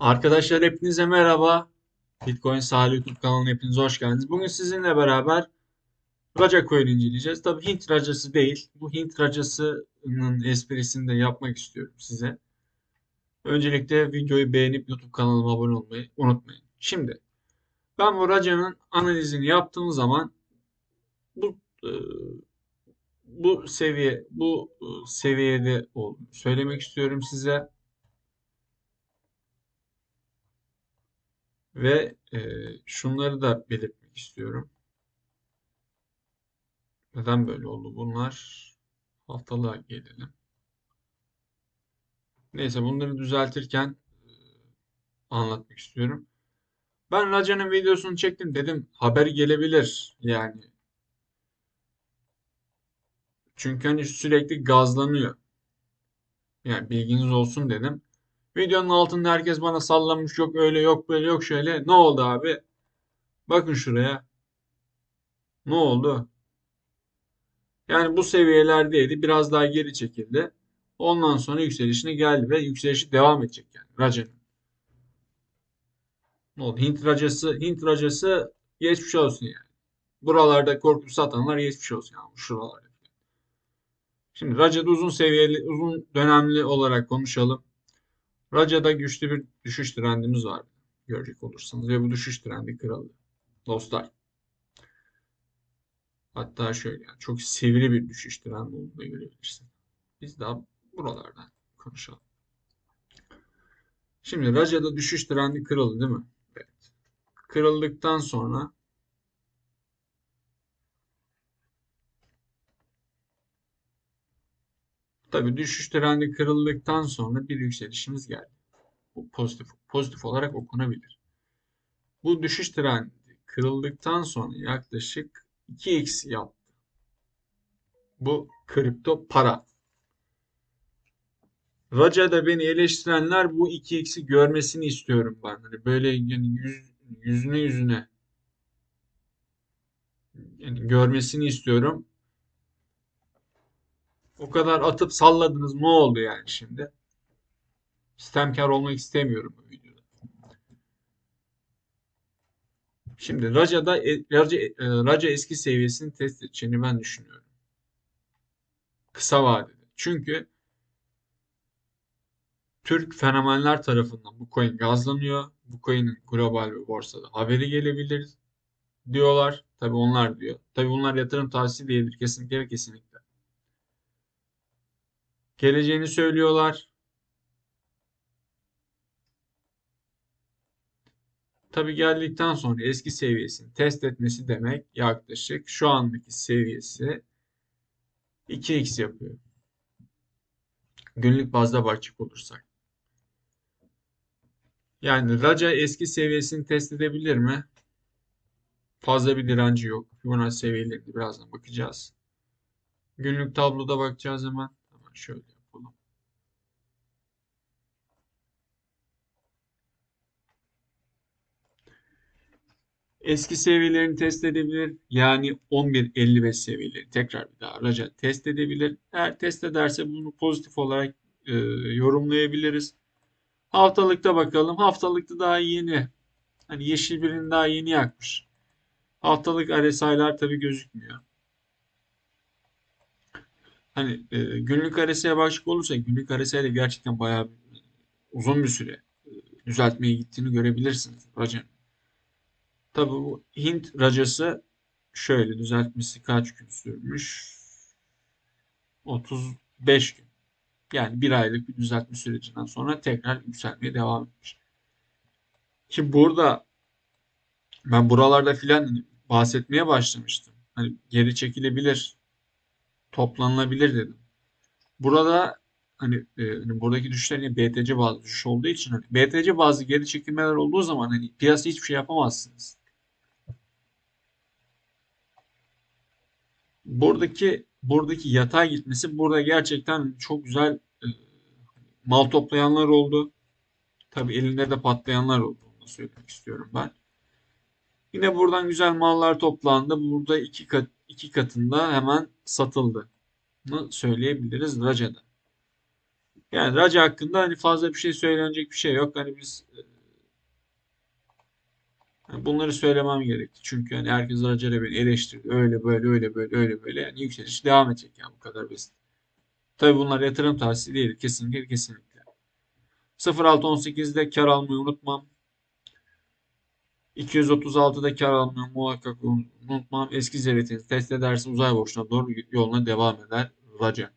Arkadaşlar hepinize merhaba. Bitcoin Sahil YouTube kanalına hepiniz hoş geldiniz. Bugün sizinle beraber Raja Coin inceleyeceğiz. Tabii Hint racası değil. Bu Hint racasının esprisini de yapmak istiyorum size. Öncelikle videoyu beğenip YouTube kanalıma abone olmayı unutmayın. Şimdi ben bu Raja'nın analizini yaptığım zaman bu e, bu seviye bu e, seviyede olduğunu söylemek istiyorum size. Ve e, şunları da belirtmek istiyorum. Neden böyle oldu bunlar? Haftalığa gelelim. Neyse bunları düzeltirken e, anlatmak istiyorum. Ben Raca'nın videosunu çektim dedim haber gelebilir yani. Çünkü hani sürekli gazlanıyor. Yani bilginiz olsun dedim. Videonun altında herkes bana sallamış yok öyle yok böyle yok şöyle. Ne oldu abi? Bakın şuraya. Ne oldu? Yani bu seviyelerdeydi. Biraz daha geri çekildi. Ondan sonra yükselişine geldi ve yükselişi devam edecek yani Raca'nın. Ne oldu? Hint racası, Hint racası geçmiş olsun yani. Buralarda korkup satanlar geçmiş olsun yani şuralarda. Şimdi Raca'da uzun seviyeli, uzun dönemli olarak konuşalım. Raca'da güçlü bir düşüş trendimiz var. Görecek olursanız ve bu düşüş trendi kırıldı. Dostlar. Hatta şöyle yani çok sivri bir düşüş trendi olduğunu görebilirsiniz. Biz daha buralardan konuşalım. Şimdi Raca'da düşüş trendi kırıldı değil mi? Evet. Kırıldıktan sonra Tabii düşüş trendi kırıldıktan sonra bir yükselişimiz geldi. Bu pozitif, pozitif olarak okunabilir. Bu düşüş trendi kırıldıktan sonra yaklaşık 2x yaptı. Bu kripto para. Raca'da beni eleştirenler bu 2x'i görmesini istiyorum ben. Hani böyle yani yüz, yüzüne yüzüne yani görmesini istiyorum. O kadar atıp salladınız ne oldu yani şimdi? Sistemkar olmak istemiyorum bu videoda. Şimdi Raca'da e, Raca, e, Raca eski seviyesini test edeceğini ben düşünüyorum. Kısa vadede. Çünkü Türk fenomenler tarafından bu coin gazlanıyor. Bu coin'in global ve borsada haberi gelebilir diyorlar. Tabi onlar diyor. Tabi bunlar yatırım tavsiye değildir. Kesinlikle kesinlikle. Geleceğini söylüyorlar. Tabi geldikten sonra eski seviyesini test etmesi demek yaklaşık şu andaki seviyesi 2x yapıyor. Günlük bazda bakacak olursak. Yani Raja eski seviyesini test edebilir mi? Fazla bir direnci yok. Fibonacci seviyelerine birazdan bakacağız. Günlük tabloda bakacağız hemen. Şöyle yapalım. Eski seviyelerini test edebilir. Yani 11.55 seviyeleri tekrar bir daha araca test edebilir. Eğer test ederse bunu pozitif olarak e, yorumlayabiliriz. Haftalıkta bakalım. Haftalıkta daha yeni. Hani yeşil birini daha yeni yakmış. Haftalık RSI'lar tabi gözükmüyor. Hani e, günlük RSI'ye bakacak olursak günlük RSI'de gerçekten bayağı uzun bir süre e, düzeltmeye gittiğini görebilirsiniz racanın. Tabi bu Hint racası şöyle düzeltmesi kaç gün sürmüş? 35 gün. Yani bir aylık bir düzeltme sürecinden sonra tekrar yükselmeye devam etmiş. Şimdi burada ben buralarda filan bahsetmeye başlamıştım. Hani geri çekilebilir, toplanılabilir dedim. Burada hani, e, hani buradaki düşüşler yine BTC bazı düşüş olduğu için hani BTC bazı geri çekilmeler olduğu zaman hani piyasa hiçbir şey yapamazsınız. Buradaki buradaki yatay gitmesi burada gerçekten çok güzel e, mal toplayanlar oldu. Tabi elinde de patlayanlar oldu. Onu söylemek istiyorum ben. Yine buradan güzel mallar toplandı. Burada iki, kat, iki katında hemen satıldı. söyleyebiliriz Raca'da. Yani Raca hakkında hani fazla bir şey söylenecek bir şey yok. Hani biz e, bunları söylemem gerekti. Çünkü hani herkes Raca'yı beni eleştirdi. Öyle böyle öyle böyle öyle böyle. Yani yükseliş devam edecek yani bu kadar basit. Tabii bunlar yatırım tavsiyesi değil. Kesinlikle kesinlikle. 0618'de kar almayı unutmam. 236'da kar almayı muhakkak unutmam. Eski zirvetini test edersin uzay boşluğuna doğru yoluna devam eder Raca.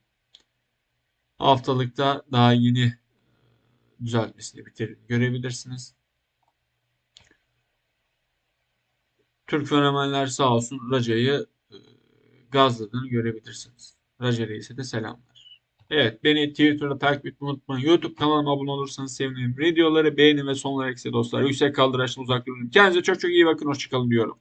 Haftalıkta daha yeni e, düzeltmesini bitir görebilirsiniz. Türk fenomenler sağ olsun Raca'yı e, gazladığını görebilirsiniz. Raca Reis'e de selamlar. Evet beni Twitter'da takip etmeyi unutmayın. YouTube kanalıma abone olursanız sevinirim. Videoları beğenin ve son like ise dostlar. Yüksek kaldıraçlı uzak durun. Kendinize çok çok iyi bakın. Hoşçakalın diyorum.